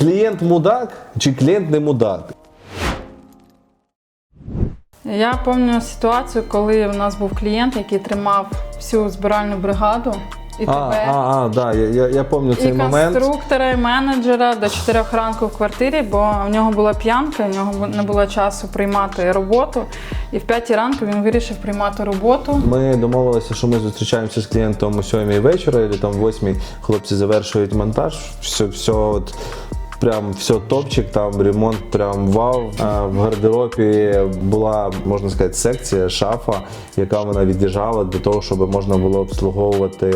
клієнт мудак чи клієнт не мудак? Я пам'ятаю ситуацію, коли у нас був клієнт, який тримав всю збиральну бригаду і А, тебе. а, а, да, я, я, я пам'ятаю цей І момент. конструктора, і менеджера до 4 ранку в квартирі, бо в нього була п'янка, в нього не було часу приймати роботу. І в 5 ранку він вирішив приймати роботу. Ми домовилися, що ми зустрічаємося з клієнтом о 7 вечора, або там в 8 хлопці завершують монтаж. Все, все от. Прям все топчик, там ремонт, прям вау. В гардеробі була, можна сказати, секція, шафа, яка вона від'їжджала для того, щоб можна було обслуговувати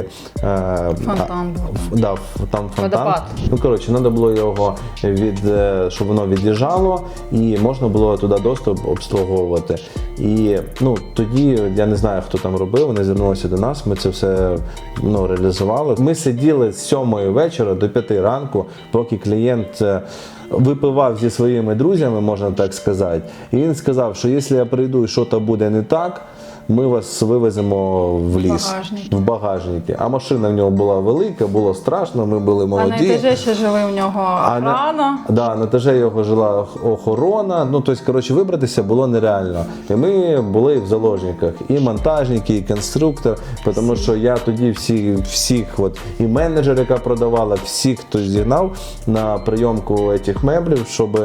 е, Фонтан Да, там фонтан. Водопад. Ну коротше, треба було його від е, щоб воно від'їжджало, і можна було туди доступ обслуговувати. І ну тоді я не знаю, хто там робив. Вони звернулися до нас. Ми це все ну, реалізували. Ми сиділи з 7 вечора до 5 ранку, поки клієнт. е, Випивав зі своїми друзями, можна так сказати, і він сказав, що якщо я прийду і щось буде не так, ми вас вивеземо в ліс Багажник. в багажнику. А машина в нього була велика, було страшно, ми були А на молоді. етажі ще жили у нього А на, да, на етажі його жила охорона. Ну, тобто, коротше, вибратися було нереально. І ми були в заложниках. І монтажники, і конструктор. Тому що я тоді всі, всіх, от, і менеджер, яка продавала, всіх, хто зігнав на прийомку цих меблів, щоб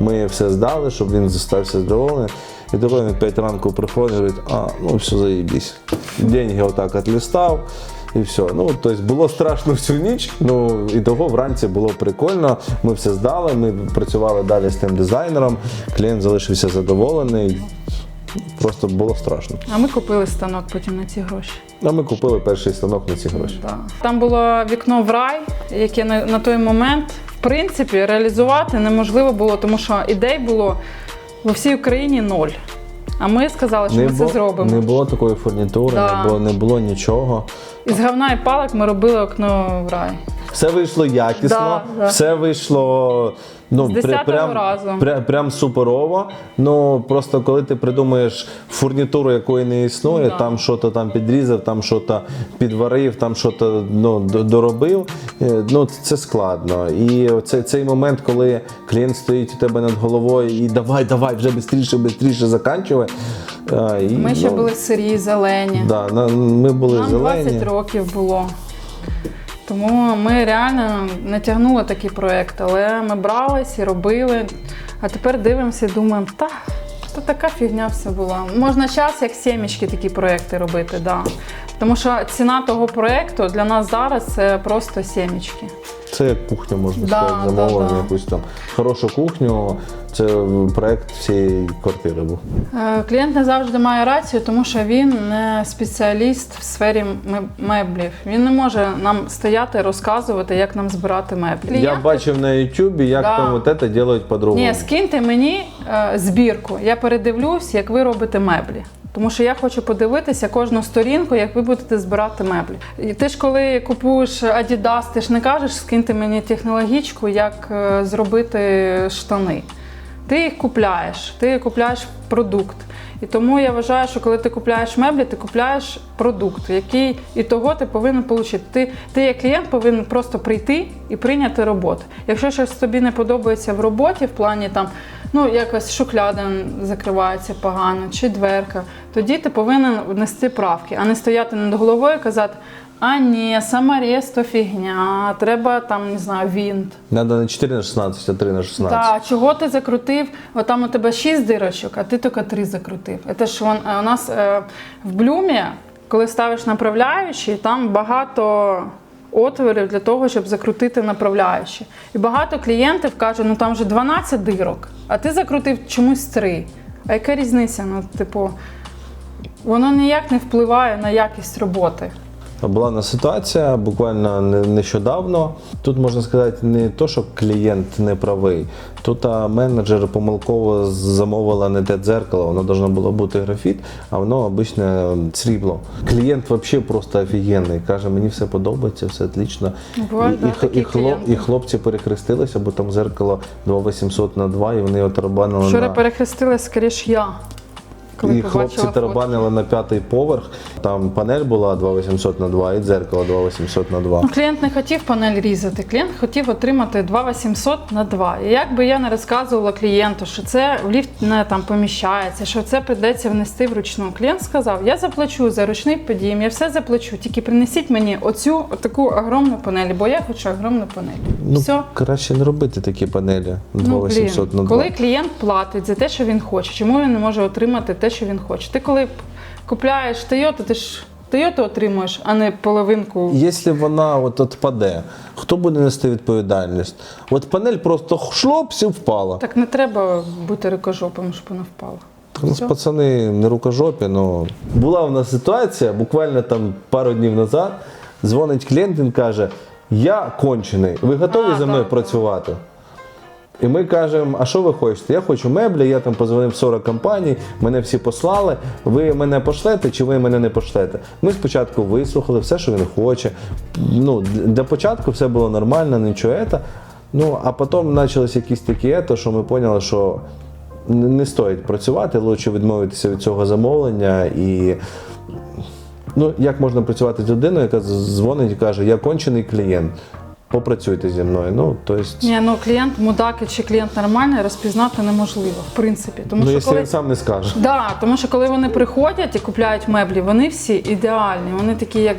ми все здали, щоб він залишився задоволений. І тоді він в 5 ранку приходить говорить, а, ну все, заєбісь. Деньги отак відлістав. І все. Ну, тобто було страшно всю ніч. Ну і того вранці було прикольно. Ми все здали. Ми працювали далі з тим дизайнером. Клієнт залишився задоволений. Просто було страшно. А ми купили станок потім на ці гроші. А ми купили перший станок на ці гроші. Да. Там було вікно в рай, яке на, на той момент, в принципі, реалізувати неможливо було, тому що ідей було в всій Україні ноль. А ми сказали, що ми було, це зробимо. не було такої фурнітури, Да. не, було, не було нічого. Із говна і палок ми робили окно в рай. Все вийшло якісно, Да, да. все вийшло ну, З десятого прям, разу. прям, прям суперово. Ну просто коли ти придумаєш фурнітуру, якої не існує, Да. там що-то там підрізав, там що-то підварив, там що-то ну, д- доробив. е, Ну це складно. І оце, цей момент, коли клієнт стоїть у тебе над головою і давай, давай, вже швидше, швидше заканчувай. А, і, Ми ще ну, були сирі, зелені. Да, на- ми були Нам зелені. 20 років було. Тому ми реально не тягнули такий проєкт, але ми брались і робили. А тепер дивимося і думаємо, та, то така фігня все була. Можна час як сімечки такі проєкти робити, да. Тому що ціна того проєкту для нас зараз це просто сімечки. Це як кухня, можна Да, сказати, замовлення, да, да. якусь там хорошу кухню. Це проект всієї квартири був. Е, Клієнт не завжди має рацію, тому що він не спеціаліст в сфері меблів. Він не може нам стояти розказувати, як нам збирати меблі. Я бачив на Ютубі, як Да. там от це роблять по-другому. Ні, скиньте мені е, збірку. Я передивлюсь, як ви робите меблі. Тому що я хочу подивитися кожну сторінку, як ви будете збирати меблі. І ти ж коли купуєш Adidas, ти ж не кажеш, скиньте мені технологічку, як е, зробити штани. Ти їх купляєш, ти купляєш продукт. І тому я вважаю, що коли ти купляєш меблі, ти купляєш продукт, який і того ти повинен отримати. Ти, ти як клієнт повинен просто прийти і прийняти роботу. Якщо щось тобі не подобається в роботі, в плані там, ну якось шухляда закривається погано, чи дверка, тоді ти повинен внести правки, а не стояти над головою і казати. А ні, саморез то фігня, треба там, не знаю, вінт. Надо не 4 на 16, а 3 на 16. Так, чого ти закрутив? От там у тебе 6 дирочок, а ти тільки 3 закрутив. Це ж вон, е, у нас е, в блюмі, коли ставиш направляючий, там багато отворів для того, щоб закрутити направляючі. І багато клієнтів кажуть, ну там вже 12 дирок, а ти закрутив чомусь 3. А яка різниця? Ну, типу, воно ніяк не впливає на якість роботи. Була на ситуація буквально не- нещодавно. Тут можна сказати не то, що клієнт не правий. Тут а, менеджер помилково замовила не те дзеркало, воно должно було бути графіт, а воно обичне срібло. Клієнт взагалі просто офігенний. Каже, мені все подобається, все отлично. Бувають, і, да, і, і, хлоп, і хлопці перехрестилися, бо там зеркало 2800 на 2, і вони отрабанили Вчора на... перехрестила скоріш я. Коли і хлопці тарабанили на п'ятий поверх. Там панель була 2800 на 2 і дзеркало 2800 на 2. Ну, клієнт не хотів панель різати, клієнт хотів отримати 2800 на 2. І як би я не розказувала клієнту, що це в ліфт не там поміщається, що це прийдеться внести вручну. Клієнт сказав: я заплачу за ручний підійм, я все заплачу, тільки принесіть мені оцю таку огромну панель, бо я хочу огромну панель. Ну, все. краще не робити такі панелі Ну, 2800 блін, на 2. коли клієнт платить за те, що він хоче, чому він не може отримати те, що він хоче? Ти коли купляєш Toyota, ти ж Toyota отримуєш, а не половинку. Якщо вона от отпаде, хто буде нести відповідальність? От панель просто шлопс і впала. Так не треба бути рикожопом, щоб вона впала. Так, у нас пацани не рукожопі, ну була в нас ситуація, буквально там пару днів назад. Дзвонить клієнт, він каже: Я кончений, ви готові А, за мною так, працювати? І ми кажемо, а що ви хочете? Я хочу меблі, я там позвонив 40 компаній, мене всі послали. Ви мене пошлете чи ви мене не пошлете? Ми спочатку вислухали все, що він хоче. Ну, для початку все було нормально, нічого ета. Ну, а потім почалися якісь такі ето, що ми поняли, що не стоїть працювати, лучше відмовитися від цього замовлення і. Ну, як можна працювати з людиною, яка дзвонить і каже, я кончений клієнт, попрацюйте зі мною. Ну, то есть, Ні, ну клієнт мудак чи клієнт нормальний розпізнати неможливо, в принципі. Тому ну, що якщо коли... він сам не скаже. Да, тому що коли вони приходять і купляють меблі, вони всі ідеальні. Вони такі, як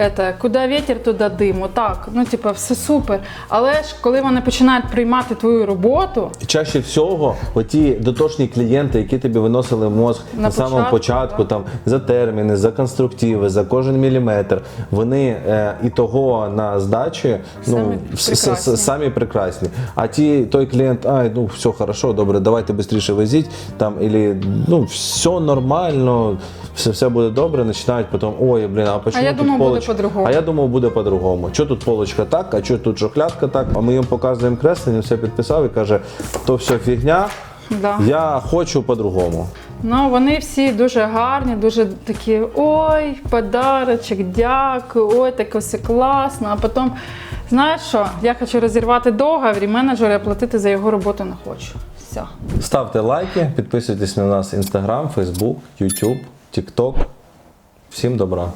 это, куди вітер, туди дим. Отак. Ну, типу, все супер. Але ж коли вони починають приймати твою роботу, І чаще всього, оті дотошні клієнти, які тобі виносили мозг на, На самому початку, початку, так. там за терміни, за конструктиви, за кожен міліметр, вони е, і того на здачі ну, Самі с- прекрасні. самі прекрасні. А ті, той клієнт, ай, ну все хорошо, добре, давайте швидше везіть, там, ілі, ну, все нормально, все, все буде добре, починають потім, ой, блін, а почему я тут думав, буде по-другому. А я думав, буде по-другому. Що тут полочка так, а що тут шухлядка так? А ми їм показуємо креслення, все підписав і каже, то все фігня, да. я хочу по-другому. Ну, вони всі дуже гарні, дуже такі, ой, подарочок, дякую, ой, таке все класно. А потім, знаєш що, я хочу розірвати договір, і менеджер я платити за його роботу не хочу. Все. Ставте лайки, підписуйтесь на нас Instagram, Facebook, YouTube, TikTok. Всім добра.